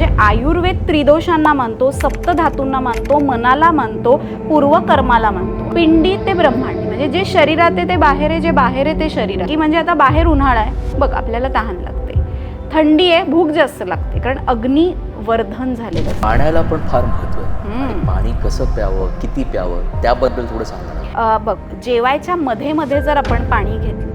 म्हणजे आयुर्वेद त्रिदोषांना मानतो सप्तधातूंना मानतो मनाला मानतो पूर्वकर्माला मानतो. पिंडी ते ब्रह्मांड म्हणजे जे शरीरात आहे ते बाहेर आहे जे बाहेर आहे ते शरीर की म्हणजे आता बाहेर उन्हाळा आहे. बघ आपल्याला तहान लागते. थंडी आहे भूक जास्त लागते. कारण अग्निवर्धन झालेलं आहे. पाण्याला पण फार महत्त्व आहे. पाणी कसं प्यावं किती प्यावं त्याबद्दल थोडं सांगा बघ जेवायच्या मध्ये मध्ये जर आपण पाणी घेतलं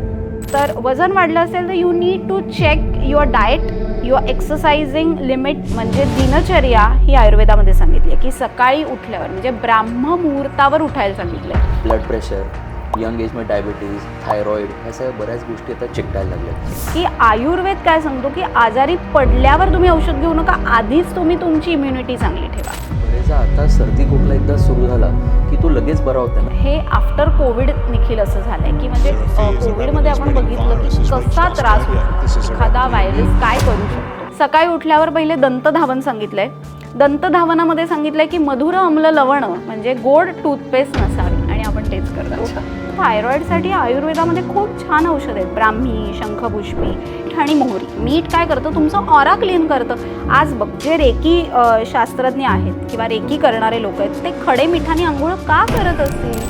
तर वजन वाढलं असेल तर you need to check your diet your exercising limit म्हणजे दिनचर्या ही आयुर्वेदामध्ये सांगितली आहे की सकाळी उठल्यावर म्हणजे ब्राह्म मुहूर्तावर उठायला सांगितलं आहे ब्लड प्रेशर यंग एजमध्ये डायबिटीज थायरॉईड ह्या सगळ्या बऱ्याच गोष्टी आता चिकटायला लागल्या की आयुर्वेद काय सांगतो की आजारी पडल्यावर तुम्ही औषध घेऊ नका आधीच तुम्ही तुमची इम्युनिटी चांगली ठेवा. बरेचदा आता सर्दी खोकला एकदा सुरू झाला की तो लगेच बरा होता हे आफ्टर कोविड निखिल असं झालंय की म्हणजे कोविडमध्ये आपण बघितलं कसा त्रास होतो? एखादा व्हायरस काय करू शकतो? सकाळी उठल्यावर पहिले दंतधावन सांगितलंय. दंतधावनामध्ये सांगितलंय की मधुर अम्ल लवण म्हणजे गोड टूथपेस्ट नसावी. आणि आपण तेच करतो थायरॉइडसाठी आयुर्वेदामध्ये खूप छान औषध आहेत. ब्राह्मी शंखपुष्पी आणि मोहरी मीठ काय करतं? तुमचं ऑरा क्लीन करतं. आज बघ जे रेकी शास्त्रज्ञ आहेत किंवा रेकी करणारे लोक आहेत ते खडे मिठाने आंघोळ का करत असतील?